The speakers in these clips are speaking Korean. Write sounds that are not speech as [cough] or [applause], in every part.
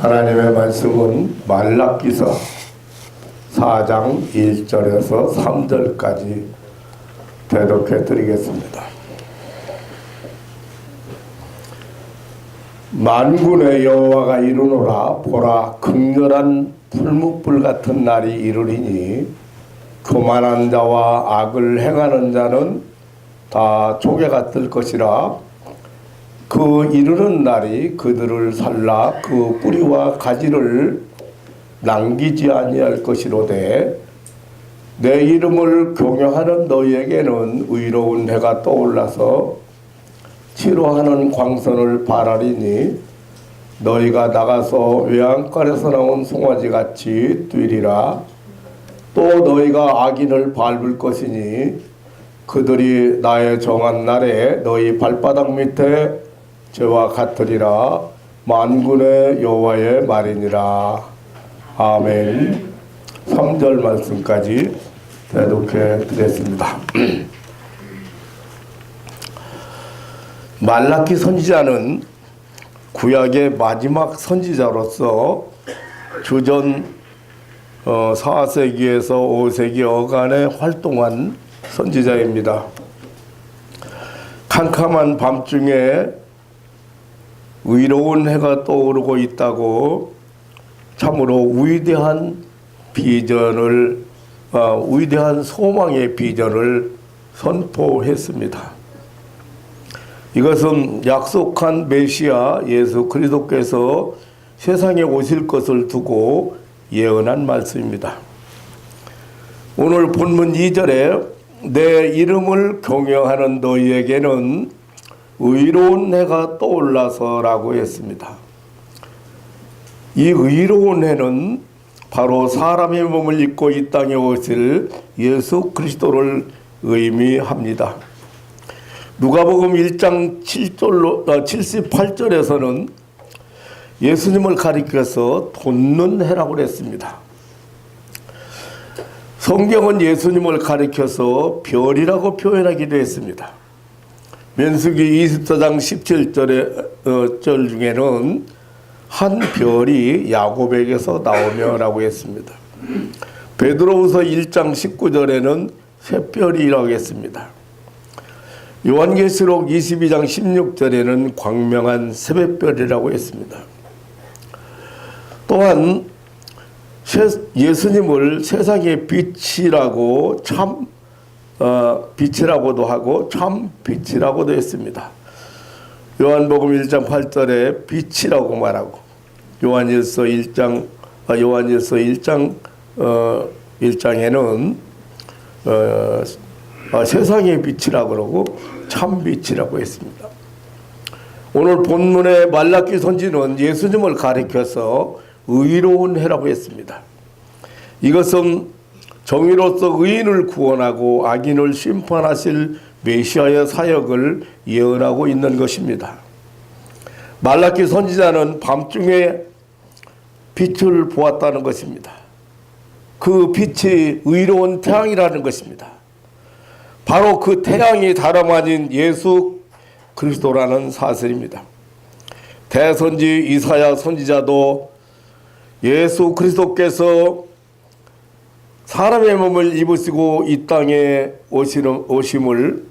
하나님의 말씀은 말라기서 4장 1절에서 3절까지 대독해 드리겠습니다. 만군의 여호와가 이르노라 보라 극렬한 풀무불 같은 날이 이르리니 교만한 자와 악을 행하는 자는 다 조개가 뜰 것이라 그 이르는 날이 그들을 살라 그 뿌리와 가지를 남기지 아니할 것이로되 내 이름을 경영하는 너희에게는 의로운 해가 떠올라서 치료하는 광선을 바라리니 너희가 나가서 외양간에서 나온 송아지 같이 뛰리라. 또 너희가 악인을 밟을 것이니 그들이 나의 정한 날에 너희 발바닥 밑에 저와 같으리라. 만군의 여호와의 말이니라. 아멘. 3절 말씀까지 대독해 드렸습니다. [clears throat] 말라키 선지자는 구약의 마지막 선지자로서 주전 어, 4세기에서 5세기 어간에 활동한 선지자입니다. 캄캄한 밤중에 의로운 해가 떠오르고 있다고 참으로 위대한 비전을 어, 위대한 소망의 비전을 선포했습니다. 이것은 약속한 메시아 예수 그리스도께서 세상에 오실 것을 두고 예언한 말씀입니다. 오늘 본문 2절에 내 이름을 경영하는 너희에게는 의로운 해가 떠올라서라고 했습니다. 이 의로운 해는 바로 사람의 몸을 입고 이 땅에 오실 예수 그리스도를 의미합니다. 누가복음 1장 7절로 78절에서는 예수님을 가리켜서 돋는 해라고 했습니다. 성경은 예수님을 가리켜서 별이라고 표현하기도 했습니다. 면수기 24장 17절의 어, 절 중에는 한 별이 야곱에게서 나오며라고 했습니다. 베드로후서 1장 19절에는 샛별이라고 했습니다. 요한계시록 22장 16절에는 광명한 새벽별이라고 했습니다. 또한 예수님을 세상의 빛이라고 참 어, 빛이라고도 하고 참 빛이라고도 했습니다. 요한복음 1장 8절에 빛이라고 말하고 요한일서 1장 아, 요한일서 1장 어, 1장에는 어, 어, 세상의 빛이라고 그러고 참 빛이라고 했습니다. 오늘 본문의 말라기 선지는 예수님을 가리켜서 의로운 해라고 했습니다. 이것은 정의로서 의인을 구원하고 악인을 심판하실 메시아의 사역을 예언하고 있는 것입니다. 말라기 선지자는 밤중에 빛을 보았다는 것입니다. 그 빛이 의로운 태양이라는 것입니다. 바로 그 태양이 다름 아닌 예수 그리스도라는 사실입니다. 대선지 이사야 선지자도 예수 그리스도께서 사람의 몸을 입으시고 이 땅에 오심을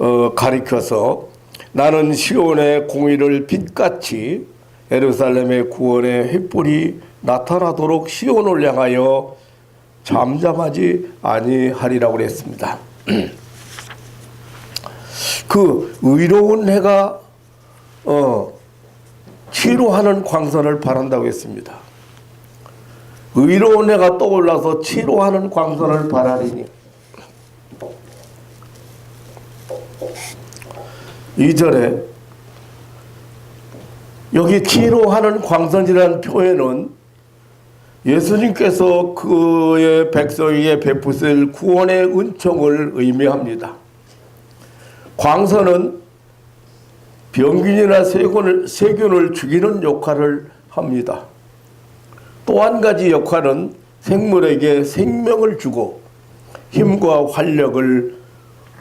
어, 가리켜서 나는 시온의 공의를 빛같이 예루살렘의 구원의 횃불이 나타나도록 시온을 향하여 잠잠하지 아니하리라고 그랬습니다. [clears throat] 그 의로운 해가 어, 치료하는 광선을 바란다고 했습니다. 의로운 해가 떠올라서 치료하는 광선을 바라리니 이절에 여기 치료하는 광선이라는 표현은 예수님께서 그의 백성에게 베푸실 구원의 은총을 의미합니다. 광선은 병균이나 세균을, 세균을 죽이는 역할을 합니다. 또 한 가지 역할은 생물에게 생명을 주고 힘과 활력을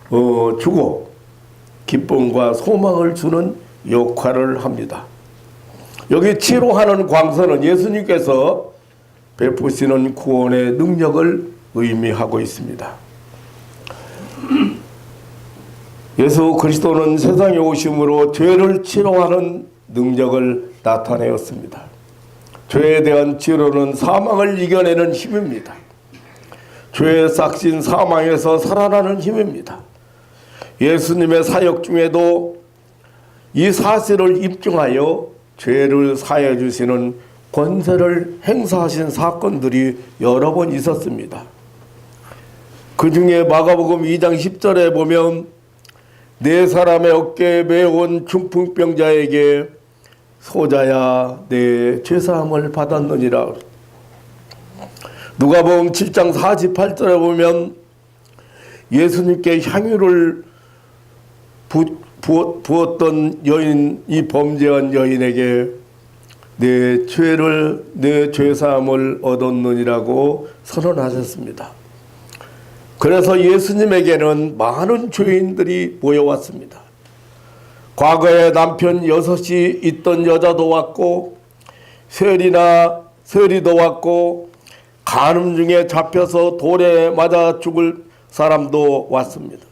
어, 주고 기쁨과 소망을 주는 역할을 합니다. 여기 치료하는 광선은 예수님께서 베푸시는 구원의 능력을 의미하고 있습니다. 예수 그리스도는 세상에 오심으로 죄를 치료하는 능력을 나타내었습니다. 죄에 대한 치료는 사망을 이겨내는 힘입니다. 죄의 싹신 사망에서 살아나는 힘입니다. 예수님의 사역 중에도 이 사실을 입증하여 죄를 사해 주시는 권세를 행사하신 사건들이 여러 번 있었습니다. 그 중에 마가복음 2장 10절에 보면 네 사람의 어깨에 매온 중풍병자에게 소자야 내 죄사함을 받았느니라. 누가복음 7장 48절에 보면 예수님께 향유를 부, 부었, 부었던 여인 이 범죄한 여인에게 내 죄를 내 죄사함을 얻었느니라고 선언하셨습니다. 그래서 예수님에게는 많은 죄인들이 모여왔습니다. 과거에 남편 여섯이 있던 여자도 왔고 세리나 세리도 왔고 간음 중에 잡혀서 돌에 맞아 죽을 사람도 왔습니다.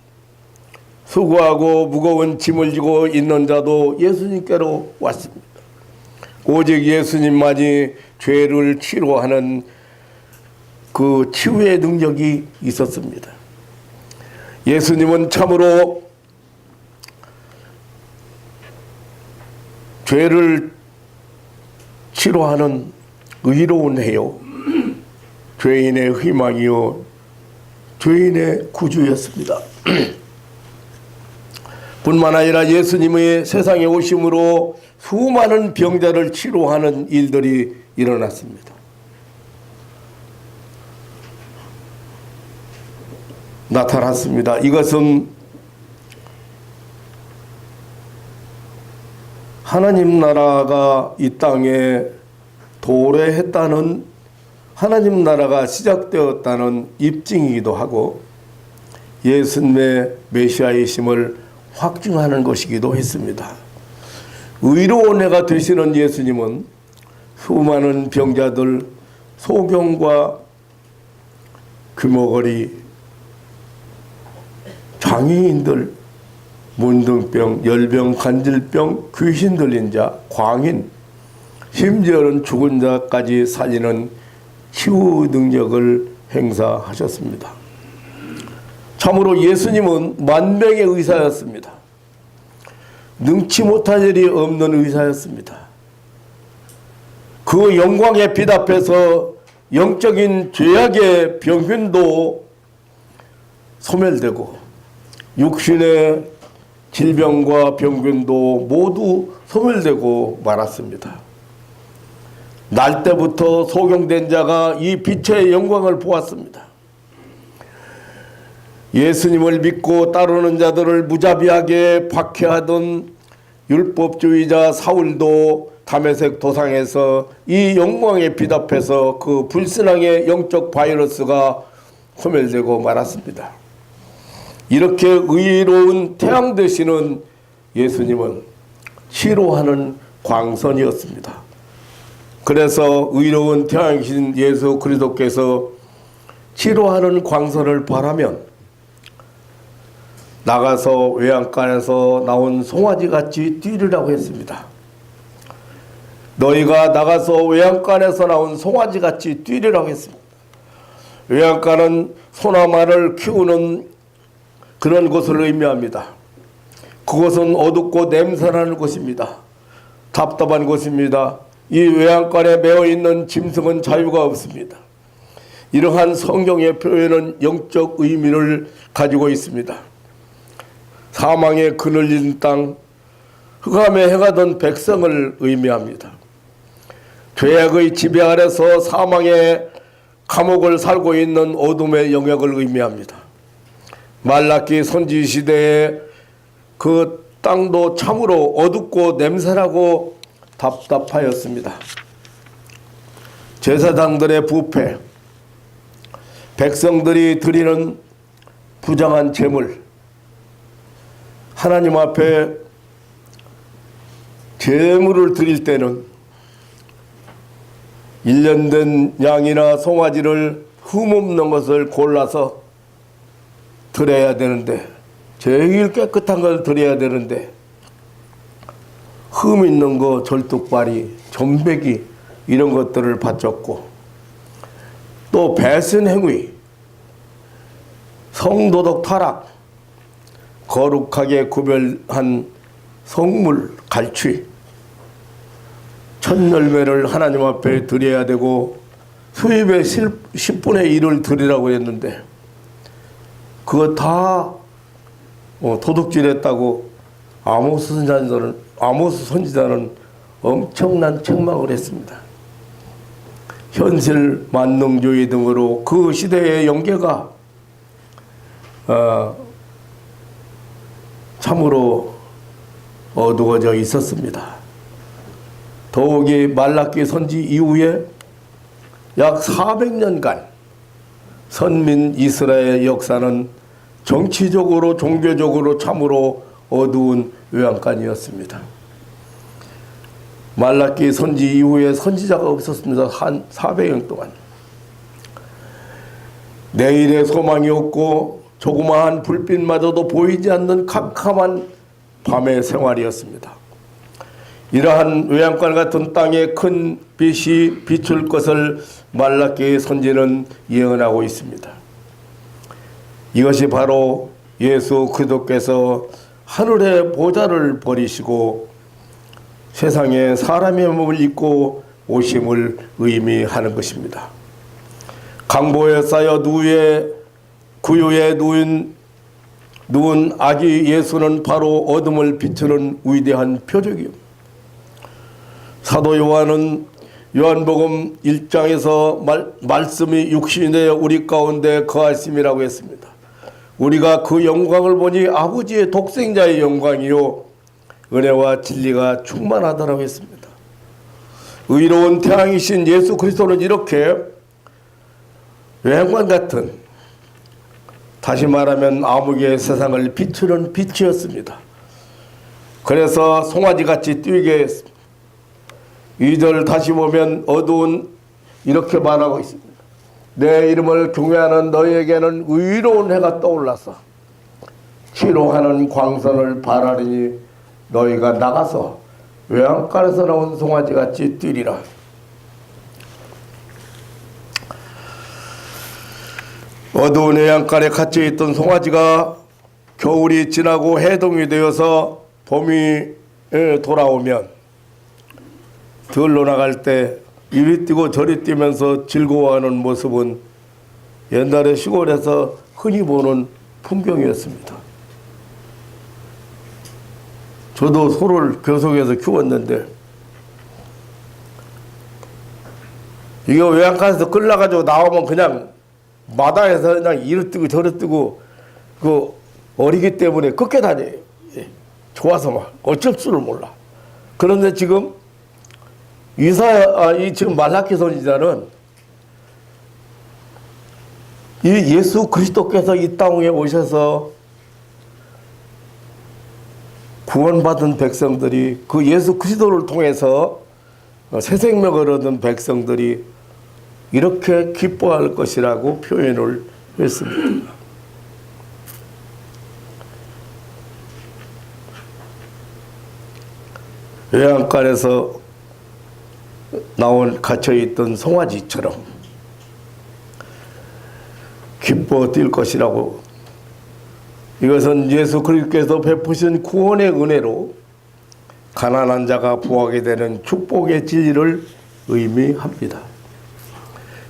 수고하고 무거운 짐을 지고 있는 자도 예수님께로 왔습니다. 오직 예수님만이 죄를 치료하는 그 치유의 능력이 있었습니다. 예수님은 참으로 죄를 치료하는 의로운 해요. 죄인의 희망이요. 죄인의 구주였습니다. [clears throat] 뿐만 아니라 예수님의 세상에 오심으로 수많은 병자를 치료하는 일들이 일어났습니다. 나타났습니다. 이것은 하나님 나라가 이 땅에 도래했다는 하나님 나라가 시작되었다는 입증이기도 하고 예수님의 메시아이심을 확증하는 것이기도 했습니다. 의로운 해가 되시는 예수님은 수많은 병자들 소경과 귀머거리 장애인들 문둥병, 열병, 간질병, 귀신 들린 자, 광인, 심지어는 죽은 자까지 살리는 치유 능력을 행사하셨습니다. 참으로 예수님은 만병의 의사였습니다. 능치 못할 일이 없는 의사였습니다. 그 영광의 빛 앞에서 영적인 죄악의 병균도 소멸되고 육신의 질병과 병균도 모두 소멸되고 말았습니다. 날 때부터 소경된 자가 이 빛의 영광을 보았습니다. 예수님을 믿고 따르는 자들을 무자비하게 박해하던 율법주의자 사울도 담에색 도상에서 이빛 앞에서 그 불신앙의 영적 바이러스가 소멸되고 말았습니다. 이렇게 의로운 태양 되시는 예수님은 치료하는 광선이었습니다. 그래서 의로운 태양이신 예수 그리스도께서 치료하는 광선을 바라면 나가서 외양간에서 나온 송아지 같이 뛰리라고 했습니다. 너희가 나가서 외양간에서 나온 송아지 같이 뛰리라고 했습니다. 외양간은 소나마를 키우는 그런 곳을 의미합니다. 그곳은 어둡고 냄새나는 곳입니다. 답답한 곳입니다. 이 외양간에 매어 있는 짐승은 자유가 없습니다. 이러한 성경의 표현은 영적 의미를 가지고 있습니다. 사망의 그늘진 땅, 해가 든 백성을 의미합니다. 죄악의 지배 아래서 사망의 감옥을 살고 있는 어둠의 영역을 의미합니다. 말라기 선지 시대에 그 땅도 참으로 어둡고 냄새나고 답답하였습니다. 제사장들의 부패, 백성들이 드리는 부정한 재물, 하나님 앞에 재물을 드릴 때는 1년 된 양이나 송아지를 흠없는 것을 골라서 드려야 되는데 제일 깨끗한 걸 드려야 되는데 흠 있는 거 절뚝발이 전배기 이런 것들을 바쳤고 또 배신 행위 성도덕 타락 거룩하게 구별한 성물 갈취 첫 열매를 하나님 앞에 드려야 되고 수입의 10분의 1을 드리라고 했는데 그거 다 어, 도둑질했다고 아모스 선지자는 아모스 선지자는 엄청난 책망을 했습니다. 현실 만능주의 등으로 그 시대의 연계가 어, 참으로 어두워져 있었습니다. 더욱이 말라기 선지 이후에 약 400년간 선민 이스라엘 역사는 정치적으로 종교적으로 참으로 어두운 외양간이었습니다. 말라기 선지 이후에 선지자가 없었습니다. 한 400년 동안. 내일의 소망이 없고 조그마한 불빛마저도 보이지 않는 캄캄한 밤의 생활이었습니다. 이러한 외양간 같은 땅에 큰 빛이 비출 것을 말라기의 선지는 예언하고 있습니다. 이것이 바로 예수 그리스도께서 하늘의 보좌를 버리시고 세상에 사람의 몸을 입고 오심을 의미하는 것입니다. 강보에 쌓여 누에 구유에 누운 누운 아기 예수는 바로 어둠을 비추는 위대한 표적이요. 사도 요한은 요한복음 1장에서 말, 말씀이 육신이 되어 우리 가운데 거하심이라고 했습니다. 우리가 그 영광을 보니 아버지의 독생자의 영광이요 은혜와 진리가 충만하다라고 했습니다. 의로운 태양이신 예수 그리스도는 이렇게 외양관 같은 다시 말하면 암흑의 세상을 비추는 빛이었습니다. 그래서 송아지 같이 뛰게 했습니다. 2절 다시 보면 어두운 이렇게 말하고 있습니다. 내 이름을 경외하는 너희에게는 의로운 해가 떠올라서 치료하는 광선을 바라리니 너희가 나가서 외양간에서 나온 송아지 같이 뛰리라. 어두운 해안가에 갇혀 있던 송아지가 겨울이 지나고 해동이 되어서 봄이 돌아오면 들로 나갈 때 이리 뛰고 저리 뛰면서 즐거워하는 모습은 옛날에 시골에서 흔히 보는 풍경이었습니다. 저도 소를 교속해서 키웠는데 이거 외양간에서 끌려가지고 나오면 그냥 마다에서 그냥 이리 뛰고 저리 뛰고 그 어리기 때문에 꺾여 다녀요. 예. 좋아서 막 어쩔 줄을 몰라. 그런데 지금 이사 아, 이 지금 말라키 선지자는 이 예수 그리스도께서 이 땅에 오셔서 구원받은 백성들이 그 예수 그리스도를 통해서 새 생명을 얻은 백성들이 이렇게 기뻐할 것이라고 표현을 했습니다. 외양간에서 나온 갇혀있던 송아지처럼 기뻐 뛸 것이라고 이것은 예수 그리스도께서 베푸신 구원의 은혜로 가난한 자가 부하게 되는 축복의 진리를 의미합니다.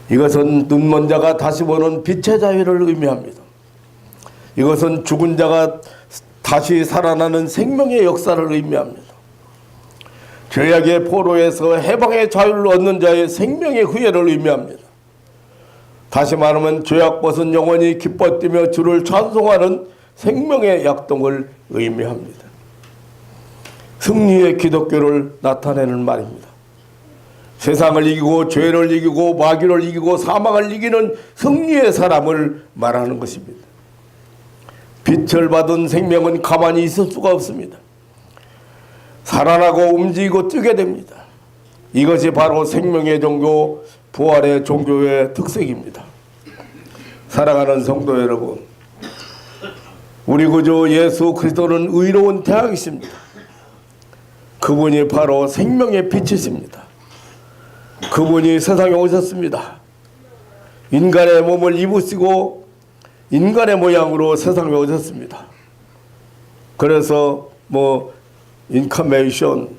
이것은 눈먼 자가 다시 보는 빛의 자유를 의미합니다. 이것은 죽은 자가 다시 살아나는 생명의 역사를 의미합니다. 죄악의 포로에서 해방의 자유를 얻는 자의 생명의 후회를 의미합니다. 다시 말하면 죄악 벗은 영혼이 기뻐 뛰며 주를 찬송하는 생명의 약동을 의미합니다. 승리의 기독교를 나타내는 말입니다. 세상을 이기고 죄를 이기고 마귀를 이기고 사망을 이기는 승리의 사람을 말하는 것입니다. 빛을 받은 생명은 가만히 있을 수가 없습니다. 살아나고 움직이고 뛰게 됩니다. 이것이 바로 생명의 종교, 부활의 종교의 특색입니다. 사랑하는 성도 여러분, 우리 구주 예수 그리스도는 의로운 태양이십니다. 그분이 바로 생명의 빛이십니다. 그분이 세상에 오셨습니다. 인간의 몸을 입으시고 인간의 모양으로 세상에 오셨습니다. 그래서 뭐 인카메이션,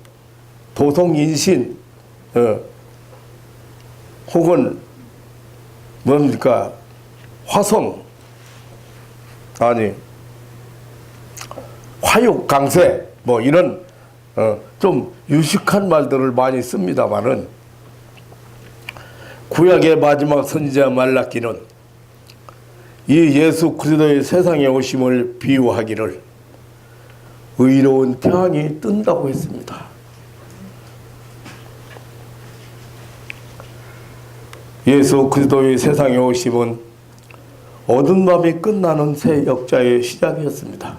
도성인신, 어, 혹은 뭡니까? 화성 아니 화육강세 뭐 이런 어, 좀 유식한 말들을 많이 씁니다만은 구약의 마지막 선지자 말라기는 이 예수 그리스도의 세상에 오심을 비유하기를 의로운 태양이 뜬다고 했습니다. 예수 그리스도의 세상에 오심은 어두운 밤이 끝나는 새 역자의 시작이었습니다.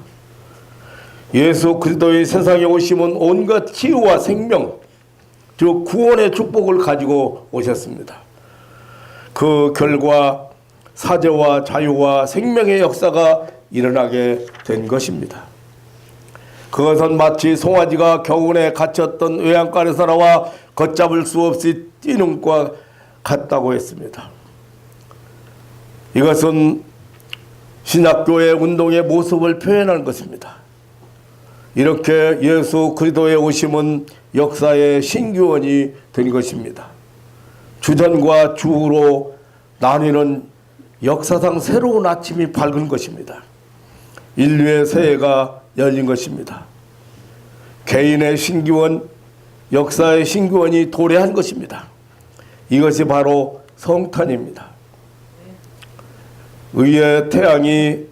예수 그리스도의 세상에 오심은 온갖 치유와 생명, 즉 구원의 축복을 가지고 오셨습니다. 그 결과 사제와 자유와 생명의 역사가 일어나게 된 것입니다. 그것은 마치 송아지가 겨울에 갇혔던 외양간에서 나와 걷잡을 수 없이 뛰는 것과 같다고 했습니다. 이것은 신학교의 운동의 모습을 표현한 것입니다. 이렇게 예수 그리스도의 오심은 역사의 신규원이 된 것입니다. 주전과 주후로 나뉘는 역사상 새로운 아침이 밝은 것입니다. 인류의 새해가 열린 것입니다. 개인의 신규원, 역사의 신규원이 도래한 것입니다. 이것이 바로 성탄입니다. 의의 태양이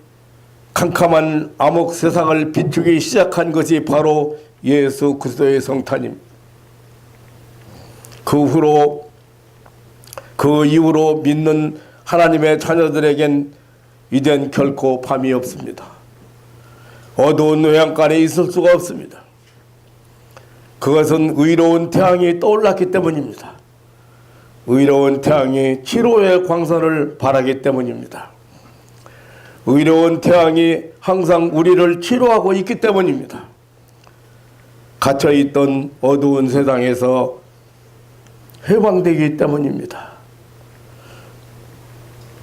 캄캄한 암흑 세상을 비추기 시작한 것이 바로 예수 그리스도의 성탄입니다. 그 후로 그 이후로 믿는 하나님의 자녀들에겐 이젠 결코 밤이 없습니다. 어두운 외양간에 있을 수가 없습니다. 그것은 의로운 태양이 떠올랐기 때문입니다. 의로운 태양이 치료의 광선을 발하기 때문입니다. 의로운 태양이 항상 우리를 치료하고 있기 때문입니다. 갇혀있던 어두운 세상에서 해방되기 때문입니다.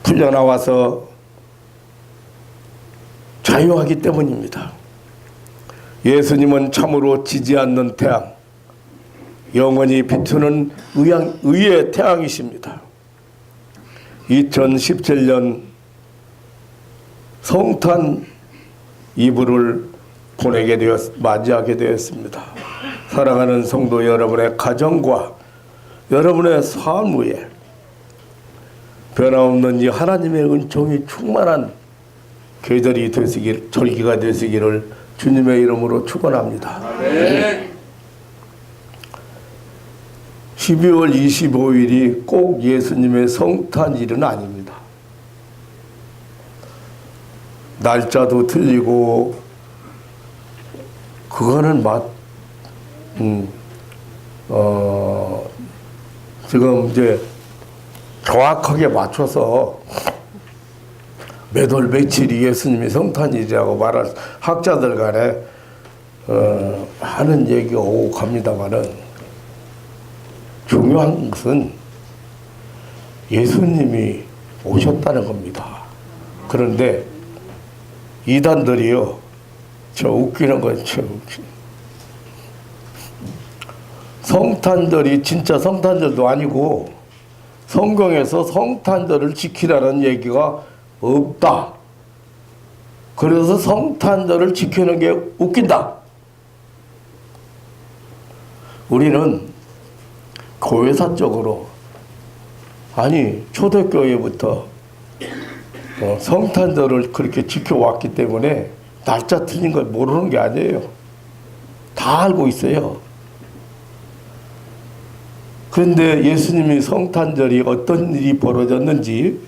풀려나와서 자유하기 때문입니다. 예수님은 참으로 지지 않는 태양, 영원히 비추는 의양, 의의 태양이십니다. 2017년 성탄 이브를 보내게 되었, 맞이하게 되었습니다. 사랑하는 성도 여러분의 가정과 여러분의 삶 위에 변함없는 이 하나님의 은총이 충만한 계절이 되시길, 절기가 되시기를 주님의 이름으로 축원합니다. 12월 25일이 꼭 예수님의 성탄일은 아닙니다. 날짜도 틀리고 그거는 맛, 음, 어, 지금 이제 정확하게 맞춰서 몇월 며칠이 예수님이 성탄일이라고 말할 학자들 간에 어, 하는 얘기가 오고 갑니다만은 중요한 것은 예수님이 오셨다는 겁니다. 그런데 이단들이요, 저 웃기는 건참. 성탄절이 진짜 성탄절도 아니고 성경에서 성탄절을 지키라는 얘기가 없다. 그래서 성탄절을 지키는 게 웃긴다. 우리는 교회사적으로 아니 초대교회부터 어, 성탄절을 그렇게 지켜왔기 때문에 날짜 틀린 걸 모르는 게 아니에요. 다 알고 있어요. 그런데 예수님이 성탄절이 어떤 일이 벌어졌는지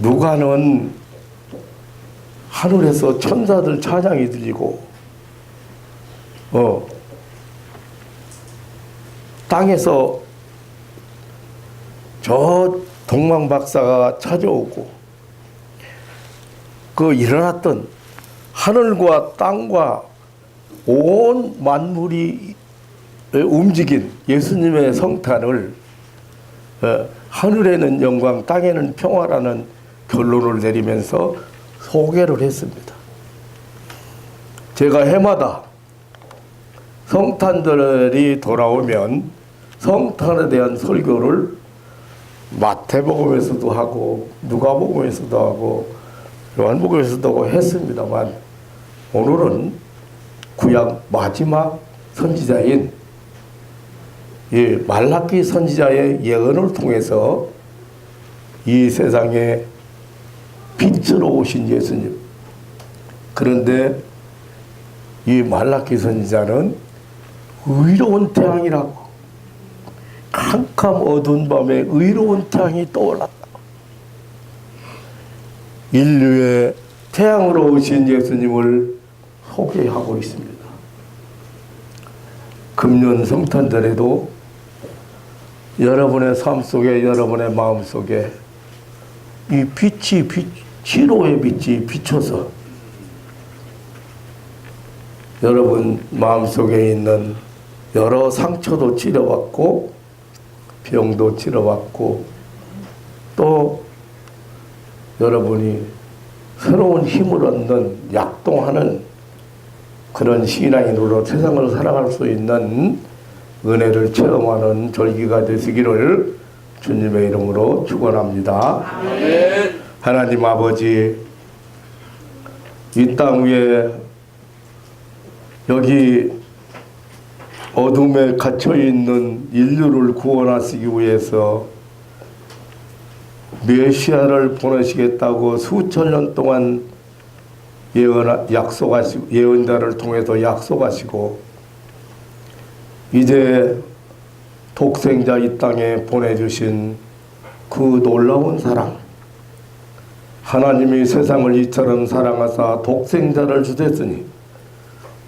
누가는 하늘에서 천사들 찬양이 들리고 어 땅에서 저 동방 박사가 찾아오고 그 일어났던 하늘과 땅과 온 만물이 움직인 예수님의 성탄을 어, 하늘에는 영광, 땅에는 평화라는 결론을 내리면서 소개를 했습니다. 제가 해마다 성탄절이 돌아오면 성탄에 대한 설교를 마태복음에서도 하고 누가복음에서도 하고 요한복음에서도 하고 했습니다만 오늘은 구약 마지막 선지자인 이 말라키 선지자의 예언을 통해서 이 세상에 빛으로 오신 예수님. 그런데 이 말라키 선지자는 의로운 태양이라고 캄캄 어두운 밤에 의로운 태양이 떠올랐다. 인류의 태양으로 오신 예수님을 소개하고 있습니다. 금년 성탄절에도 여러분의 삶 속에 여러분의 마음 속에 이 빛이 빛, 희로의 빛이 비춰서 여러분 마음 속에 있는 여러 상처도 치료받고 병도 치료받고 또 여러분이 새로운 힘을 얻는 약동하는 그런 신앙인으로 세상을 살아갈 수 있는 은혜를 체험하는 절기가 되시기를 주님의 이름으로 축원합니다. 하나님 아버지 이 땅 위에 여기 어둠에 갇혀 있는 인류를 구원하시기 위해서 메시아를 보내시겠다고 수천 년 동안 예언 약속하시고 예언자를 통해서 약속하시고 이제 독생자 이 땅에 보내주신 그 놀라운 사랑 하나님이 세상을 이처럼 사랑하사 독생자를 주셨으니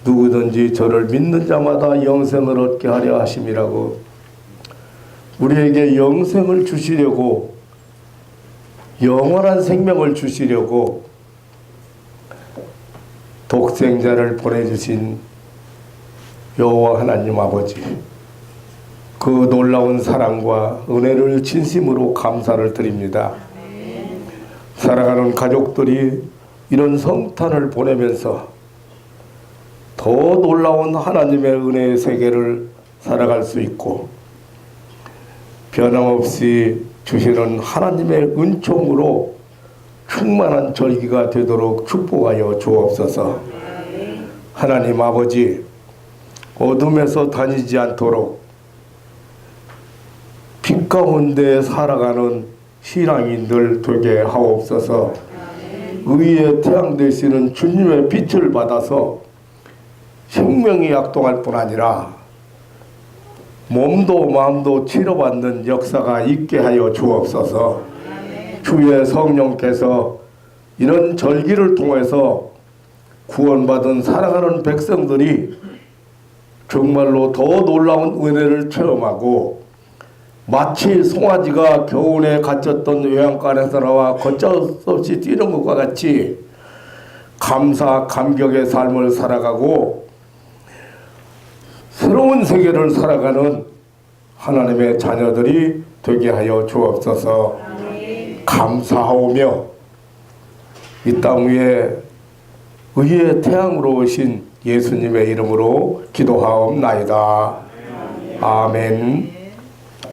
누구든지 저를 믿는 자마다 영생을 얻게 하려 하심이라고 우리에게 영생을 주시려고 영원한 생명을 주시려고 독생자를 보내주신 여호와 하나님 아버지 그 놀라운 사랑과 은혜를 진심으로 감사를 드립니다. 사랑하는 가족들이 이런 성탄을 보내면서 더 놀라운 하나님의 은혜의 세계를 살아갈 수 있고 변함없이 주시는 하나님의 은총으로 충만한 절기가 되도록 축복하여 주옵소서. 하나님 아버지 어둠에서 다니지 않도록 빛 가운데 살아가는 신앙인들 되게 하옵소서. 의의 태양 되시는 주님의 빛을 받아서 생명이 약동할 뿐 아니라 몸도 마음도 치료받는 역사가 있게 하여 주옵소서. 주의 성령께서 이런 절기를 통해서 구원받은 사랑하는 백성들이 정말로 더 놀라운 은혜를 체험하고 마치 송아지가 겨울에 갇혔던 요양간에서 나와 걷잡을 수 없이 뛰는 것과 같이 감사 감격의 삶을 살아가고 새로운 세계를 살아가는 하나님의 자녀들이 되게 하여 주옵소서 감사하오며 이 땅 위에 의의 태양으로 오신 예수님의 이름으로 기도하옵나이다. 아멘.